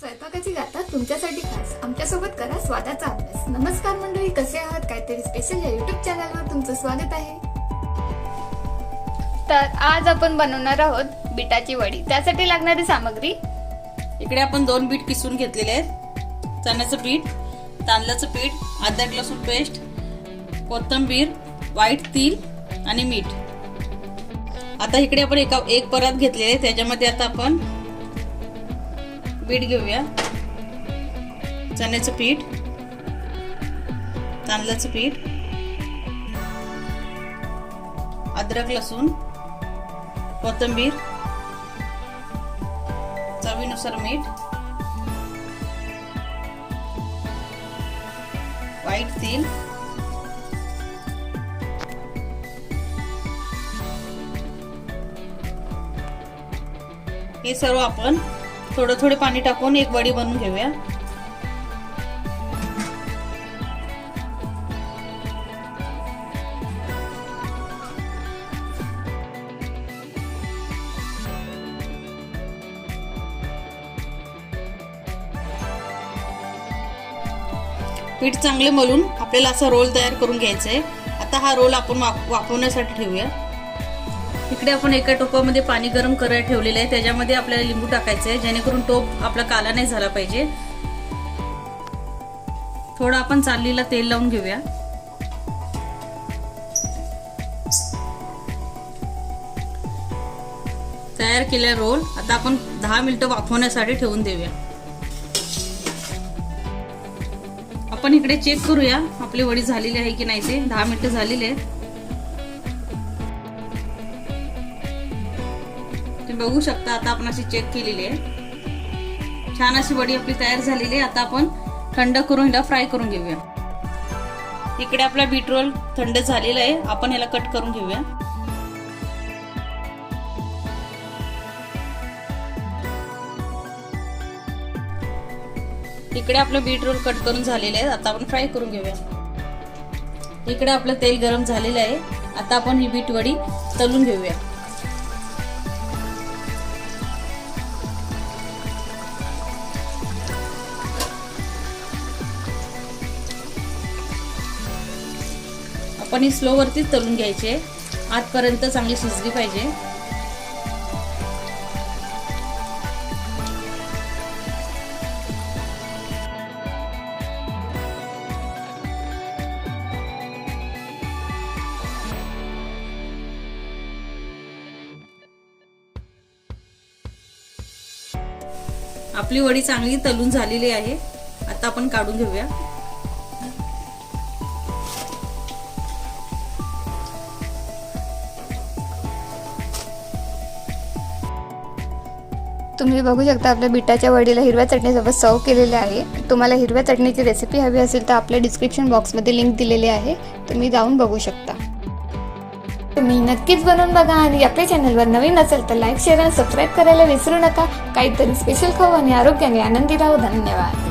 स्वयंपाकाची गाथा तुमच्यासाठी खास. आमच्यासोबत करा स्वादाचा अभ्यास. नमस्कार मंडळी कसे आहात? काहीतरी स्पेशल या युट्यूब चॅनलवर तुमचं स्वागत आहे. तर आज आपण बनवणार आहोत बिटाची वडी. त्यासाठी लागणारी सामग्री? इकडे आपण दोन बीट किसून घेतलेले आहेत. चण्याचं पीठ तांदळाचं पीठ अद्रक लसूण पेस्ट कोथिंबीर व्हाईट तीळ आणि मीठ. आता इकडे आपण एका एक परात घेतलेले आहे त्याच्यामध्ये आता आपण पीठ घेऊया. चण्याचं पीठ तांदळाचं पीठ अद्रक लसूण कोथिंबीर चवीनुसार मीठ व्हाईट तेल हे सर्व आपण थोडं थोडे पाणी टाकून एक वडी बनवून घेऊया. पीठ चांगले मलून आपल्याला असा रोल तयार करून घ्यायचा आहे आता हा रोल आपण वाप वापरण्यासाठी ठेवूया. इकडे आपण एका टोपामध्ये पाणी गरम करायला ठेवलेलं आहे. त्याच्यामध्ये आपल्याला लिंबू टाकायचं आहे. जेणेकरून टोप आपला काला नाही झाला पाहिजे. थोडं आपण चाललीला तेल लावून घेऊया. तयार केल्या रोल. आता आपण दहा मिनिटं वाफवण्यासाठी ठेवून देऊया. आपण इकडे चेक करूया. आपली वडी झालेली आहे की नाही ते. दहा मिनिटं झालेली आहेत. तुम्ही बघू शकता आता आपण अशी चेक केलेली आहे. छान अशी वडी आपली तयार झालेली आहे. आता आपण थंड करून हिला फ्राय करून घेऊया. इकडे आपला बीट रोल थंड झालेला आहे. आपण याला कट करून घेऊया. इकडे आपलं बीट रोल कट करून झालेलं आहे. आता आपण फ्राय करून घेऊया. इकडे आपलं तेल गरम झालेलं आहे. आता आपण ही बीट वडी तलून घेऊया. आपण ही स्लो वरतीच तळून घ्यायचे. आतपर्यंत चांगली शिजली पाहिजे. आपली वडी चांगली तलून झालेली आहे. आता आपण काढून घेऊया. तुम्ही बघू शकता आपल्या बिटाच्या वडीला हिरव्या चटणीसोबत सर्व केलेले आहे. तुम्हाला हिरव्या चटणीची रेसिपी हवी असेल तर आपल्या डिस्क्रिप्शन बॉक्समध्ये लिंक दिलेली आहे. तुम्ही जाऊन बघू शकता. तुम्ही नक्कीच बनवून बघा आणि आपल्या चॅनलवर नवीन असेल तर लाईक शेअर आणि सबस्क्राईब करायला विसरू नका. काहीतरी स्पेशल खाऊ आणि आरोग्याने आनंदी राहू. धन्यवाद.